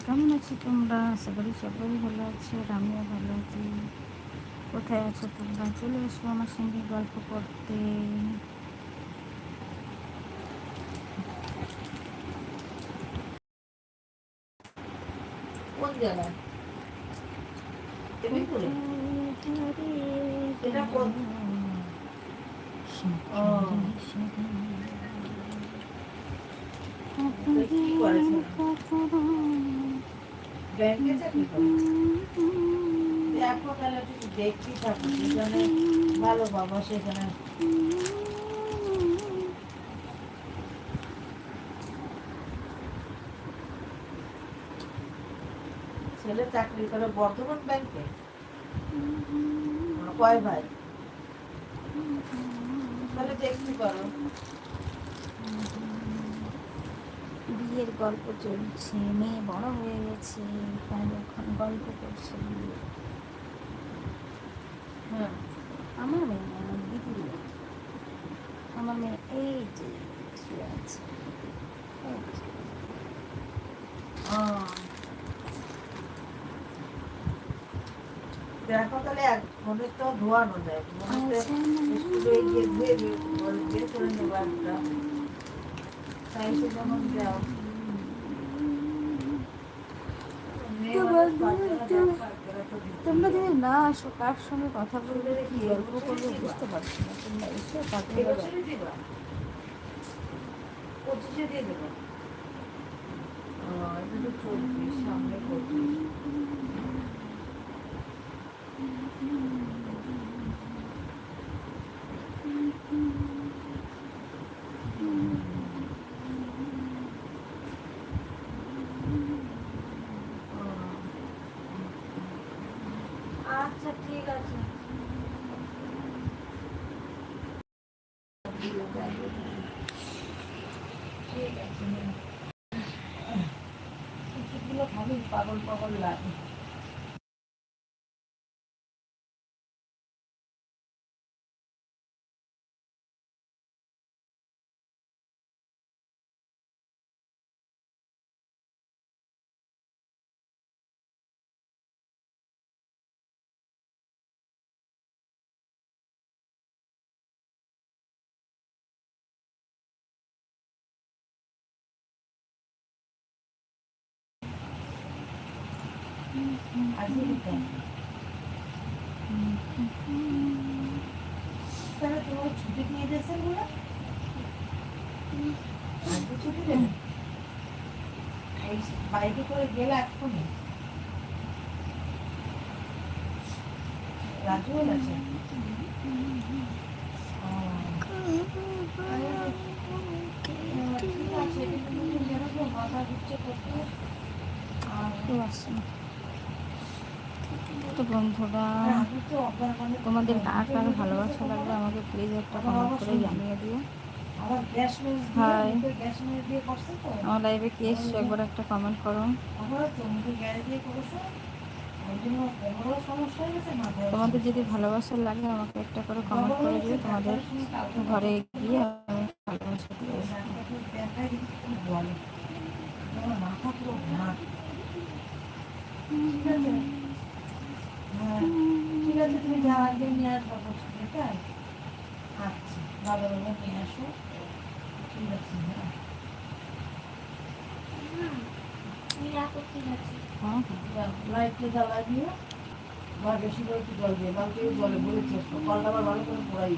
কেমন আছো তোমরা? আশা করি সবাই ভালো আছো আমিও ভালো আছি। কোথায় আছো তোমরা? চলে এসো আমার সঙ্গে গল্প করতে। কোন জায়গায়? এটা ব্যাংকে দেখো তাহলে ভালো বাবা সেখানে। ছেলে চাকরি করে বর্ধমান ব্যাংকে? কয় ভাই। তাহলে দেখতে পারো বিয়ের গল্প চলছে মেয়ে বড় হয়ে গেছে তাই এখন গল্প করছে হ্যাঁ। আমার মেয়ে না, আমার মেয়ে। আমার মেয়ে এই যে শুয়ে আছে। এই যে। আহ। দেখো তাহলে এক ফোনে তো ধোয়ানো যায়। স্কুলে গিয়ে ধুয়ে দিয়ে- বের করে নেব একটা। সাইজে যেমন তোমরা যদি না আসো কার সঙ্গে কথা বলবে কি গল্প করবে বুঝতে পারছি না। তোমরা এসো পঁচিশে দিয়ে দেবো। আহ, এটা তো চব্বিশ সামনে পঁচিশ। আচ্ছা ঠিক আছে ঠিক আছে কিছুগুলো খালি পাগল পাগল লাগে তাহলে তোমার ছুটি নিয়ে যাচ্ছে বলে আজকে ছুটি বাইকে করে গেলে এক্ষুনি রাজু আছে ঠিক আছে তুমি বেরোবো করতে আর তো বন্ধুরা তোমাদের কার কার ভালোবাসা লাগবে আমাকে প্লিজ একটা কমেন্ট করে জানিয়ে দিও। হাই। আমার লাইভে কে এসছো একবার একটা কমেন্ট করো। তোমাদের যদি ভালোবাসা লাগে আমাকে একটা করে কমেন্ট করে দিও। তোমাদের ঘরে গিয়ে আমি ভালোবাসা দিয়ে মাথা পুরো আছে তুমি যা আগে নিয়ে আসব বলছো ঠিক আচ্ছা ভালো ভালো নিয়ে আসো। ঠিক আছে হ্যাঁ। হ্যাঁ বেশি করে একটু জল দিয়ে বালতি জলে ভরে চেষ্টা আবার ভালো করে পোড়াই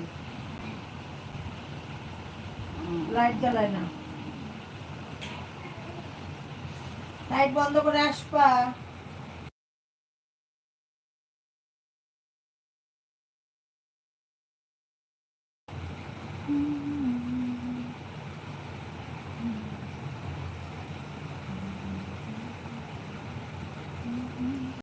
লাইট জ্বালায় না। লাইট বন্ধ করে আসবা। be